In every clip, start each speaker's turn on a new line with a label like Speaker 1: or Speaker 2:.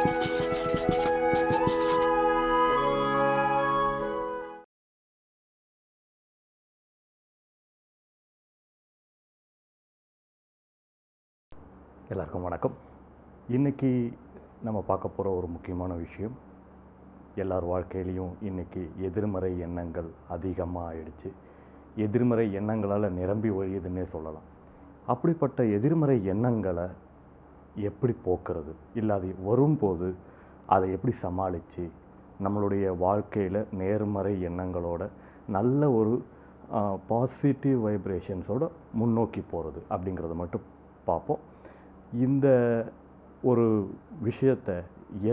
Speaker 1: எல்லாருக்கும் வணக்கம். இன்றைக்கி நம்ம பார்க்க போகிற ஒரு முக்கியமான விஷயம் எல்லார் வாழ்க்கையிலையும் இன்றைக்கி எதிர்மறை எண்ணங்கள் அதிகமாக ஆயிடுச்சு. எதிர்மறை எண்ணங்களால் நிரம்பி ஒழியுதுன்னே சொல்லலாம். அப்படிப்பட்ட எதிர்மறை எண்ணங்களை எப்படி போக்குறது? இல்லை அது வரும்போது அதை எப்படி சமாளித்து நம்மளுடைய வாழ்க்கையில் நேர்மறை எண்ணங்களோட நல்ல ஒரு பாசிட்டிவ் வைப்ரேஷன்ஸோட முன்னோக்கி போகிறது அப்படிங்கிறத மட்டும் பார்ப்போம். இந்த ஒரு விஷயத்தை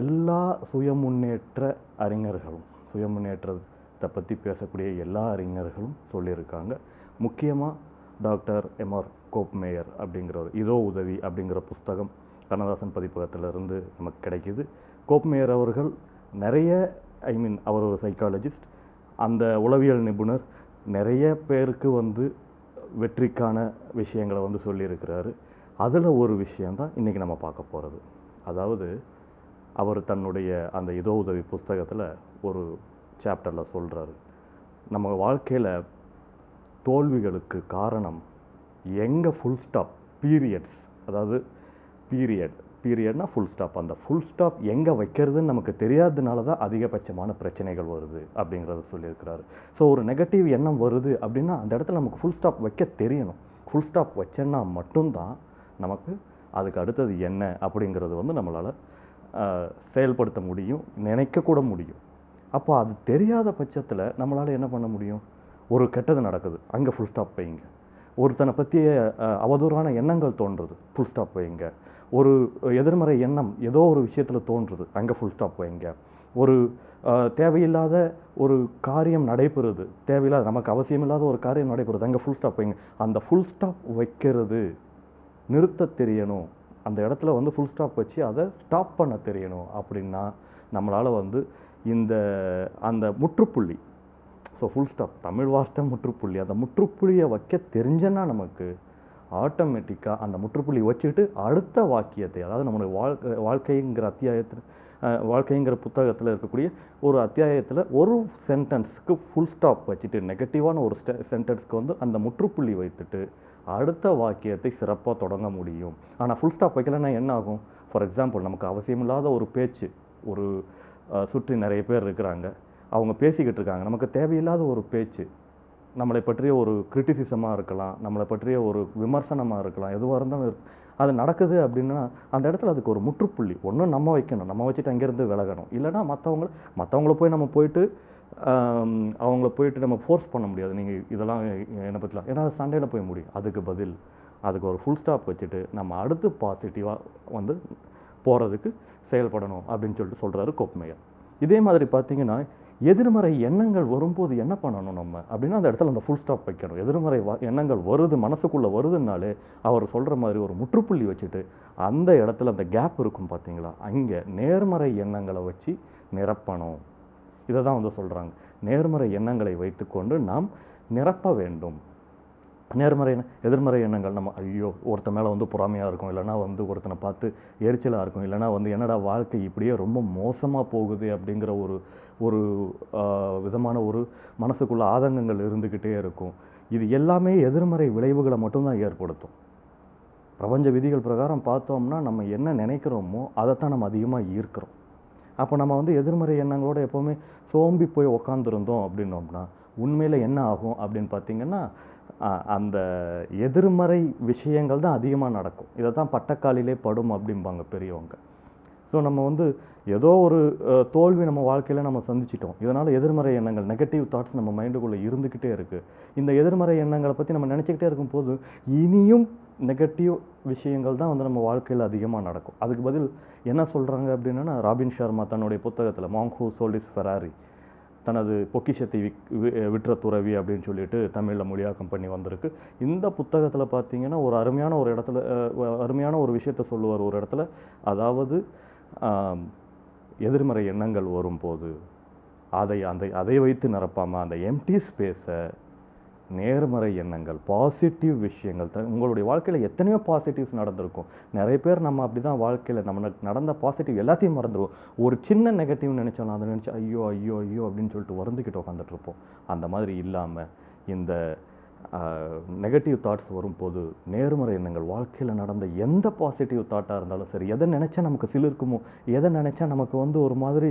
Speaker 1: எல்லா சுயமுன்னேற்ற அறிஞர்களும் சுயமுன்னேற்றத்தை பற்றி பேசக்கூடிய எல்லா அறிஞர்களும் சொல்லியிருக்காங்க. முக்கியமாக டாக்டர் எம்ஆர் கோப்மேயர் அப்படிங்கிறவர் இதோ உதவி அப்படிங்கிற புஸ்தகம் கண்ணதாசன் பதிப்பகத்திலிருந்து நமக்கு கிடைக்கிது. கோப்மேயர் அவர்கள் நிறைய ஐ மீன் அவர் ஒரு சைக்காலஜிஸ்ட் அந்த உளவியல் நிபுணர் நிறைய பேருக்கு வந்து வெற்றிக்கான விஷயங்களை வந்து சொல்லியிருக்கிறாரு. அதில் ஒரு விஷயந்தான் இன்றைக்கி நம்ம பார்க்க போகிறது அதாவது அவர் தன்னுடைய அந்த இதோ உதவி புஸ்தகத்தில் ஒரு சாப்டரில் சொல்கிறாரு நம்ம வாழ்க்கையில் தோல்விகளுக்கு காரணம் எங்கே ஃபுல் ஸ்டாப் பீரியட்ஸ் அதாவது பீரியட் பீரியட்னா ஃபுல் ஸ்டாப் அந்த ஃபுல் ஸ்டாப் எங்கே வைக்கிறதுன்னு நமக்கு தெரியாததுனால தான் அதிகபட்சமான பிரச்சனைகள் வருது அப்படிங்கிறத சொல்லியிருக்கிறாரு. ஸோ ஒரு நெகட்டிவ் எண்ணம் வருது அப்படின்னா அந்த இடத்துல நமக்கு ஃபுல் ஸ்டாப் வைக்க தெரியணும். ஃபுல் ஸ்டாப் வச்சேன்னா மட்டும்தான் நமக்கு அதுக்கு அடுத்தது என்ன அப்படிங்கிறது வந்து நம்மளால் செயல்படுத்த முடியும் நினைக்கக்கூட முடியும். அப்போ அது தெரியாத பட்சத்தில் நம்மளால் என்ன பண்ண முடியும்? ஒரு கெட்டது நடக்குது. அங்கே ஃபுல் ஸ்டாப் வைங்க. ஒருத்தனை பற்றிய அவதூறான எண்ணங்கள் தோன்றுறது ஃபுல் ஸ்டாப் வைங்க. ஒரு எதிர்மறை எண்ணம் ஏதோ ஒரு விஷயத்தில் தோன்றுறது அங்கே ஃபுல் ஸ்டாப் வைங்க. ஒரு தேவையில்லாத ஒரு காரியம் நடைபெறுது. தேவையில்லாத நமக்கு அவசியமில்லாத ஒரு காரியம் நடைபெறுது. அங்கே ஃபுல் ஸ்டாப் வைங்க. அந்த ஃபுல் ஸ்டாப் வைக்கிறது நிறுத்த தெரியணும். அந்த இடத்துல வந்து ஃபுல் ஸ்டாப் வச்சு அதை ஸ்டாப் பண்ண தெரியணும். அப்படின்னா நம்மளால் வந்து இந்த அந்த முற்றுப்புள்ளி ஸோ ஃபுல் ஸ்டாப் தமிழ் வார்த்தை முற்றுப்புள்ளி. அந்த முற்றுப்புள்ளியை வைக்க தெரிஞ்சனா நமக்கு ஆட்டோமேட்டிக்காக அந்த முற்றுப்புள்ளி வச்சுக்கிட்டு அடுத்த வாக்கியத்தை அதாவது நம்மளுடைய வாழ்க்கை வாழ்க்கைங்கிற அத்தியாயத்தில் வாழ்க்கைங்கிற புத்தகத்தில் இருக்கக்கூடிய ஒரு அத்தியாயத்தில் ஒரு சென்டென்ஸ்க்கு ஃபுல் ஸ்டாப் வச்சுட்டு நெகட்டிவான ஒரு ஸ்டெ சென்டென்ஸ்க்கு வந்து அந்த முற்றுப்புள்ளி வைத்துட்டு அடுத்த வாக்கியத்தை சிறப்பாக தொடங்க முடியும். ஆனால் ஃபுல் ஸ்டாப் வைக்கலைன்னா என்ன ஆகும்? ஃபார் எக்ஸாம்பிள் நமக்கு அவசியமில்லாத ஒரு பேச்சு ஒரு சுற்றி நிறைய பேர் இருக்கிறாங்க. அவங்க பேசிக்கிட்டு இருக்காங்க. நமக்கு தேவையில்லாத ஒரு பேச்சு. நம்மளை பற்றிய ஒரு கிரிட்டிசிசமாக இருக்கலாம். நம்மளை பற்றிய ஒரு விமர்சனமாக இருக்கலாம். எதுவாக இருந்தாலும் அது நடக்குது அப்படின்னா அந்த இடத்துல அதுக்கு ஒரு முற்றுப்புள்ளி. ஒன்றும் நம்ம வைக்கணும். நம்ம வச்சுட்டு அங்கேருந்து விலகணும். இல்லைனா மற்றவங்கள மற்றவங்கள போய் நம்ம போயிட்டு அவங்கள போயிட்டு நம்ம ஃபோர்ஸ் பண்ண முடியாது. நீங்கள் இதெல்லாம் என்னை பற்றிலாம் ஏன்னா அது சண்டையில் போய் முடியும். அதுக்கு பதில். அதுக்கு ஒரு ஃபுல் ஸ்டாப் வச்சுட்டு நம்ம அடுத்து பாசிட்டிவாக வந்து போகிறதுக்கு செயல்படணும் அப்படின்னு சொல்லிட்டு சொல்கிறாரு கோப்மையர் இதே மாதிரி பார்த்தீங்கன்னா எதிர்மறை எண்ணங்கள் வரும்போது என்ன பண்ணணும் நம்ம? அப்படின்னா அந்த இடத்துல அந்த ஃபுல் ஸ்டாப் வைக்கணும். எதிர்மறை எண்ணங்கள் வருது மனசுக்குள்ளே வருதுனாலே அவர் சொல்கிற மாதிரி ஒரு முற்றுப்புள்ளி வச்சுட்டு அந்த இடத்துல அந்த கேப் இருக்கும் பார்த்தீங்களா அங்கே நேர்மறை எண்ணங்களை வச்சு நிரப்பணும். இதை தான் வந்து சொல்கிறாங்க நேர்மறை எண்ணங்களை வைத்துக்கொண்டு நாம் நிரப்ப வேண்டும். நேர்மறை எதிர்மறை எண்ணங்கள். நம்ம ஐயோ ஒருத்த மேலே வந்து பொறாமையாக இருக்கும். இல்லைனா வந்து ஒருத்தனை பார்த்து எரிச்சலாக இருக்கும். இல்லைனா வந்து என்னடா வாழ்க்கை இப்படியே ரொம்ப மோசமாக போகுது அப்படிங்கிற ஒரு ஒரு விதமான ஒரு மனசுக்குள்ள ஆதங்கங்கள் இருந்துக்கிட்டே இருக்கும். இது எல்லாமே எதிர்மறை விளைவுகளை மட்டும்தான் ஏற்படுத்தும். பிரபஞ்ச விதிகள் பிரகாரம் பார்த்தோம்னா நம்ம என்ன நினைக்கிறோமோ அதைத்தான் நம்ம அதிகமாக ஈர்க்கிறோம். அப்போ நம்ம வந்து எதிர்மறை எண்ணங்களோட எப்போவுமே சோம்பி போய் உக்காந்துருந்தோம் அப்படின்னோம்னா உண்மையில் என்ன ஆகும் அப்படின்னு பார்த்தீங்கன்னா அந்த எதிர்மறை விஷயங்கள் தான் அதிகமாக நடக்கும். இதை தான் பட்டக்காலிலே படும் அப்படிம்பாங்க பெரியவங்க. ஸோ நம்ம வந்து ஏதோ ஒரு தோல்வி நம்ம வாழ்க்கையில் நம்ம சந்திச்சிட்டோம். இதனால் எதிர்மறை எண்ணங்கள் நெகட்டிவ் தாட்ஸ் நம்ம மைண்டுக்குள்ளே இருந்துக்கிட்டே இருக்குது இந்த எதிர்மறை எண்ணங்களை பற்றி நம்ம நினச்சிக்கிட்டே இருக்கும்போது இனியும் நெகட்டிவ் விஷயங்கள் தான் வந்து நம்ம வாழ்க்கையில் அதிகமாக நடக்கும். அதுக்கு பதில் என்ன சொல்கிறாங்க அப்படின்னா ராபின் ஷர்மா தன்னுடைய புத்தகத்தில் மாங்க் ஹூ சோல்டிஸ் ஃபெராரி தனது பொக்கிஷத்தை விக் விற்ற துறவி அப்படின்னு சொல்லிட்டு தமிழில் மொழியாக்கம் பண்ணி வந்திருக்கு. இந்த புத்தகத்தில் பார்த்தீங்கன்னா ஒரு அருமையான ஒரு இடத்துல அருமையான ஒரு விஷயத்த சொல்லுவார் ஒரு இடத்துல. அதாவது எதிர்மறை எண்ணங்கள் வரும்போது அதை அந்த அதை வைத்து நிரப்பாமல் அந்த எம்டி ஸ்பேஸை நேர்மறை எண்ணங்கள் பாசிட்டிவ் விஷயங்கள். உங்களுடைய வாழ்க்கையில் எத்தனையோ பாசிட்டிவ்ஸ் நடந்திருக்கும். நிறைய பேர் நம்ம அப்படி தான் வாழ்க்கையில் நம்ம நடந்த பாசிட்டிவ் எல்லாத்தையும் மறந்துடுவோம் ஒரு சின்ன நெகட்டிவ் நினச்சோம் அதை நினச்சி ஐயோ ஐயோ ஐயோ அப்படின்னு சொல்லிட்டு வருந்துக்கிட்டு உட்காந்துட்ருப்போம் அந்த மாதிரி இல்லாமல் இந்த நெகட்டிவ் தாட்ஸ் வரும்போது நேர்மறை எண்ணங்கள் வாழ்க்கையில் நடந்த எந்த பாசிட்டிவ் தாட்டாக இருந்தாலும் சரி எதை நினச்சா நமக்கு சிலிருக்குமோ எதை நினச்சா நமக்கு வந்து ஒரு மாதிரி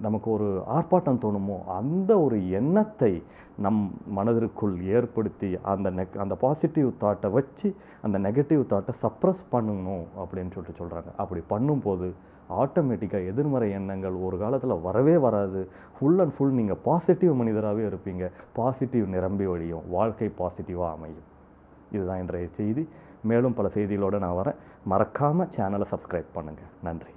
Speaker 1: நமக்கு ஒரு ஆர்ப்பாட்டம் தோணுமோ அந்த ஒரு எண்ணத்தை நம் மனதிற்குள் ஏற்படுத்தி அந்த நெக் அந்த பாசிட்டிவ் தாட்டை வச்சு அந்த நெகட்டிவ் தாட்டை சப்ரஸ் பண்ணணும் அப்படின்னு சொல்லிட்டு சொல்கிறாங்க அப்படி பண்ணும்போது ஆட்டோமேட்டிக்காக எதிர்மறை எண்ணங்கள் ஒரு காலத்தில் வரவே வராது. ஃபுல் அண்ட் ஃபுல் நீங்கள் பாசிட்டிவ் மனிதராகவே இருப்பீங்க. பாசிட்டிவ் நிரம்பி வழியும் வாழ்க்கை பாசிட்டிவாக அமையும். இதுதான் இன்றைய செய்தி. மேலும் பல செய்திகளோடு நான் வரேன். மறக்காமல் சேனலை சப்ஸ்கிரைப் பண்ணுங்கள் நன்றி.